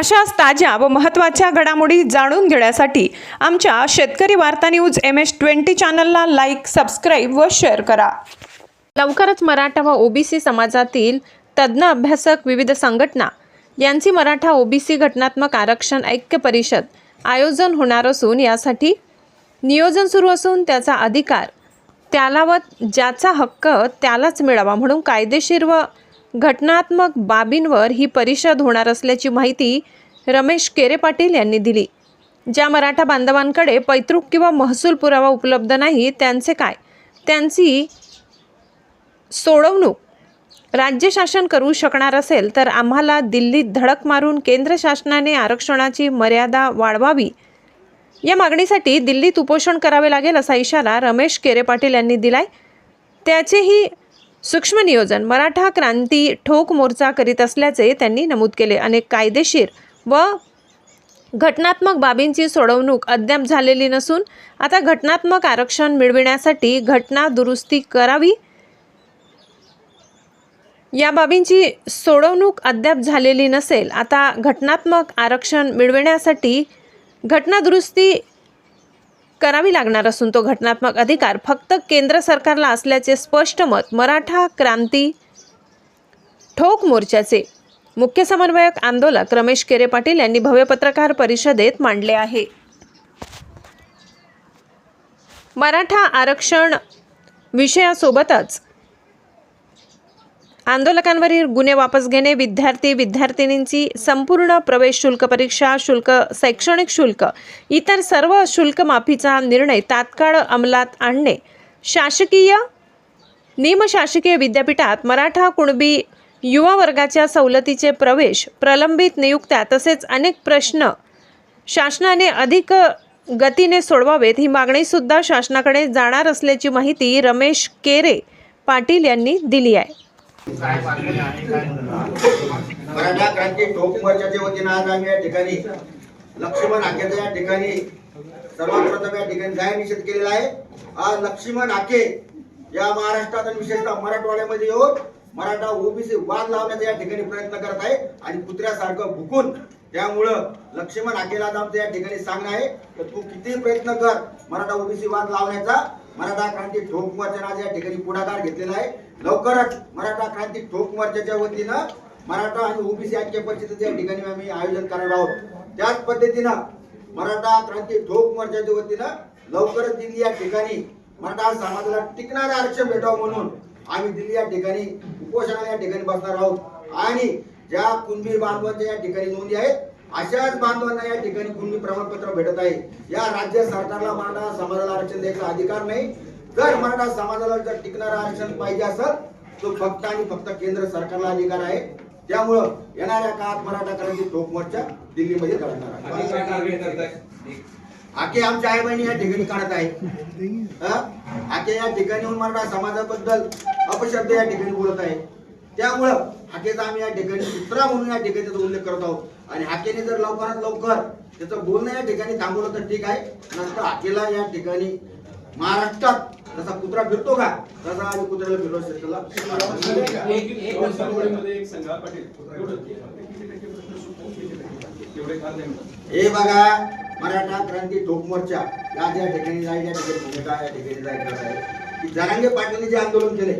अशाच ताज्या व महत्त्वाच्या घडामोडी जाणून घेण्यासाठी आमच्या शेतकरी वार्ता न्यूज एम एस ट्वेंटी चॅनलला लाईक सबस्क्राईब व शेअर करा. लवकरच मराठा व ओबीसी समाजातील तज्ज्ञ अभ्यासक विविध संघटना यांची मराठा ओबीसी घटनात्मक आरक्षण ऐक्य परिषद आयोजन होणार असून यासाठी नियोजन सुरू असून त्याचा अधिकार त्याला व ज्याचा हक्क त्यालाच मिळावा म्हणून कायदेशीर व घटनात्मक बाबींवर ही परिषद होणार असल्याची माहिती रमेश केरे पाटील यांनी दिली. ज्या मराठा बांधवांकडे पैतृक किंवा महसूल पुरावा उपलब्ध नाही त्यांचे काय? त्यांची सोडवणूक राज्य शासन करू शकणार असेल तर आम्हाला दिल्लीत धडक मारून केंद्र शासनाने आरक्षणाची मर्यादा वाढवावी. या मागणीसाठी दिल्लीत उपोषण करावे लागेल असा इशारा रमेश केरे पाटील यांनी दिलाय. त्याचेही सूक्ष्म नियोजन मराठा क्रांती ठोक मोर्चा करीत असल्याचे त्यांनी नमूद केले. अनेक कायदेशीर व घटनात्मक बाबींची सोडवणूक अद्याप झालेली नसून आता घटनात्मक आरक्षण मिळविण्यासाठी घटना दुरुस्ती करावी. या बाबींची सोडवणूक अद्याप झालेली नसेल आता घटनात्मक आरक्षण मिळविण्यासाठी घटना दुरुस्ती करावी लागणार असून तो घटनात्मक अधिकार फक्त केंद्र सरकारला असल्याचे स्पष्ट मत मराठा क्रांती ठोक मोर्चाचे मुख्य समन्वयक आंदोलक रमेश केरे पाटील यांनी भव्य पत्रकार परिषदेत मांडले आहे. मराठा आरक्षण विषयासोबतच आंदोलकांवरील गुन्हे वापस घेणे विद्यार्थी विद्यार्थिनींची संपूर्ण प्रवेश शुल्क परीक्षा शुल्क शैक्षणिक शुल्क इतर सर्व शुल्क माफीचा निर्णय तात्काळ अंमलात आणणे. शासकीय निमशासकीय विद्यापीठात मराठा कुणबी युवा वर्गाच्या सवलतीचे प्रवेश प्रलंबित नियुक्त्या तसेच अनेक प्रश्न शासनाने अधिक गतीने सोडवावेत ही मागणीसुद्धा शासनाकडे जाणार असल्याची माहिती रमेश केरे पाटील यांनी दिली आहे. मराठा क्रांती ठोक मोर्चाच्या वतीनं आज आम्ही या ठिकाणी लक्ष्मण आखेचा या ठिकाणी सर्वात प्रथम या ठिकाणी जाहीर निषेध केलेला आहे. आज लक्ष्मण आखे या महाराष्ट्रात आणि विशेषतः मराठवाड्यामध्ये येऊन मराठा ओबीसी वाद लावण्याचा या ठिकाणी प्रयत्न करत आहे आणि कुत्र्यासारखं भुकून त्यामुळं लक्ष्मण अकेला दामचं या ठिकाणी सांगणं आहे. तर तू किती प्रयत्न कर मराठा ओबीसी वाद लावण्याचा. मराठा क्रांती ठोक मोर्चाने आज या ठिकाणी पुढाकार घेतलेला आहे. लवकरच मराठा क्रांती ठोक मोर्चाच्या वतीनं मराठा आणि ओबीसी ऐक्य परिषदेचं या ठिकाणी आम्ही आयोजन करणार आहोत. त्याच पद्धतीनं मराठा क्रांती ठोक मोर्चाच्या वतीनं लवकरच दिल्ली या ठिकाणी मराठा समाजाला टिकणारे आरक्षण भेटावं म्हणून आम्ही दिल्ली या ठिकाणी उपोषणाला या ठिकाणी बसणार आहोत. आणि ज्या कुणबी बांधवांच्या या ठिकाणी नोंदी आहेत अशाच बांधवांना या ठिकाणी कुणबी प्रमाणपत्र भेटत आहे. या राज्य सरकारला मराठा समाजाला आरक्षण द्यायचा अधिकार नाही. जर मराठा समाजाला जर टिकणारं आरक्षण पाहिजे असेल तो फक्त आणि फक्त केंद्र सरकारला अधिकार आहे. त्यामुळं येणाऱ्या काळात मराठा क्रांती ठोक मोर्चा दिल्लीमध्ये करणार आहे. आके आमच्या आई बहिणी या ठिकाणी काढत आहे आके या ठिकाणी येऊन मराठा समाजाबद्दल अपशब्द या ठिकाणी बोलत आहे त्यामुळं हाकेचा आम्ही या ठिकाणी कुत्रा म्हणून या ठिकाणी त्याचा उल्लेख करत आहोत. आणि हाकेने जर लवकरात लवकर त्याचं बोलणं या ठिकाणी थांबवलं तर ठीक आहे. नंतर हाकेला या ठिकाणी महाराष्ट्रात जसा कुत्रा फिरतो का तसा आम्ही कुत्र्याला फिरलो असेल हे बघा मराठा क्रांती ठोक मोर्चा. या ज्या ठिकाणी जाईल या ठिकाणी भूमिका या ठिकाणी जाईल आहे. की जरांगे पाटलांनी जे आंदोलन केले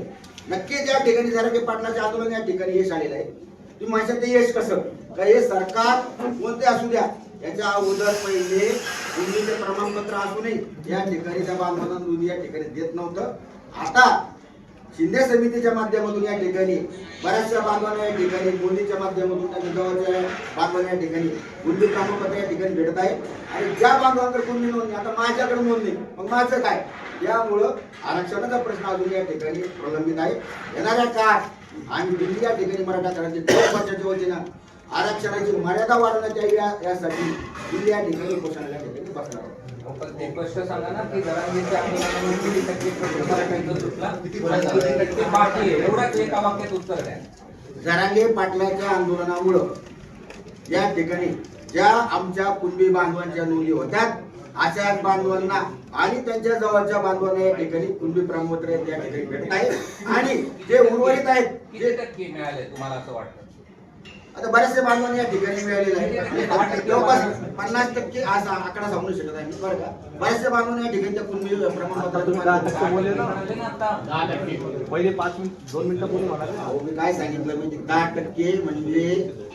नक्कीच या ठिकाणी जरांगे पाटलाचे आंदोलन या ठिकाणी यश आलेलं आहे तुम्ही म्हणशाल ते यश कसं? का हे सरकार कोणते असू द्या याच्या अगोदर पहिले नोंदीचे प्रमाणपत्र असूनही या ठिकाणी त्या बांधवांना नोंदी या ठिकाणी देत नव्हतं. आता शिंदे समितीच्या माध्यमातून या ठिकाणी बऱ्याचशा बांधवांना या ठिकाणी नोंदीच्या माध्यमातून त्या गावाच्या बांधवांना या ठिकाणी नोंदी प्रमाणपत्र या ठिकाणी भेटत आहे. आणि ज्या बांधवांकडे कोणी नोंदणी आता माझ्याकडे नोंदणी मग माझं काय? यामुळं आरक्षणाचा प्रश्न अजून या ठिकाणी प्रलंबित आहे. येणाऱ्या काळात आम्ही दिल्ली या ठिकाणी मराठा करायचे वर्षाच्या वतीनं आरक्षणाची मर्यादा वाढवण्यात यावी यासाठी दिल्ली या ठिकाणी उपोषणाला ठिकाणी बसणार आहोत. पण ते स्पष्ट सांगा ना की जरांगेच्या आंदोलनामध्ये किती टक्के प्रश्न मराठ्यांचा सुटला किती टक्के बाकी आहे. एवढाच एका वाक्यात उत्तर द्या. जरांगे पाटलाच्या आंदोलनामुळं या ठिकाणी ज्या आमच्या कुणबी बांधवांच्या नोंदी होत्या अशाच बांधवांना आणि त्यांच्या जवळच्या बांधवांना या ठिकाणी कुणबी प्रमाणपत्र या ठिकाणी भेटत आहे आणि जे उर्वरित आहेत किती टक्के मिळाले तुम्हाला असं वाटतं? आता बरेचसे बांधवांनी या ठिकाणी मिळालेले आहे. जवळपास पन्नास टक्के आज आकडा सांगू शकत आहे. बरं का? बरेचसे बांधवांनी या ठिकाणी कुणबी आता पहिले पाच मिनिट दोन मिनिटं काय सांगितलं म्हणजे दहा टक्के म्हणजे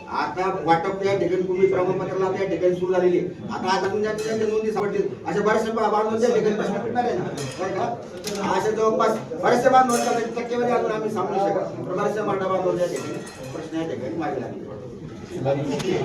आता वाटप त्या ठिकाणी तुम्ही प्रमाणपत्राला त्या ठिकाणी सुरू झालेली आहे. आता आज अजून नोंदी सापडतील अशा बऱ्याचशा बा- ठिकाणी प्रश्न पडणार आहे ना. बरं का? असे जवळपास बरेचसे बांधवांच्या टक्केवारी अजून आम्ही सांगू शकतो बऱ्याचशा मराठा बांधव ठिकाणी प्रश्न या ठिकाणी मागे लागले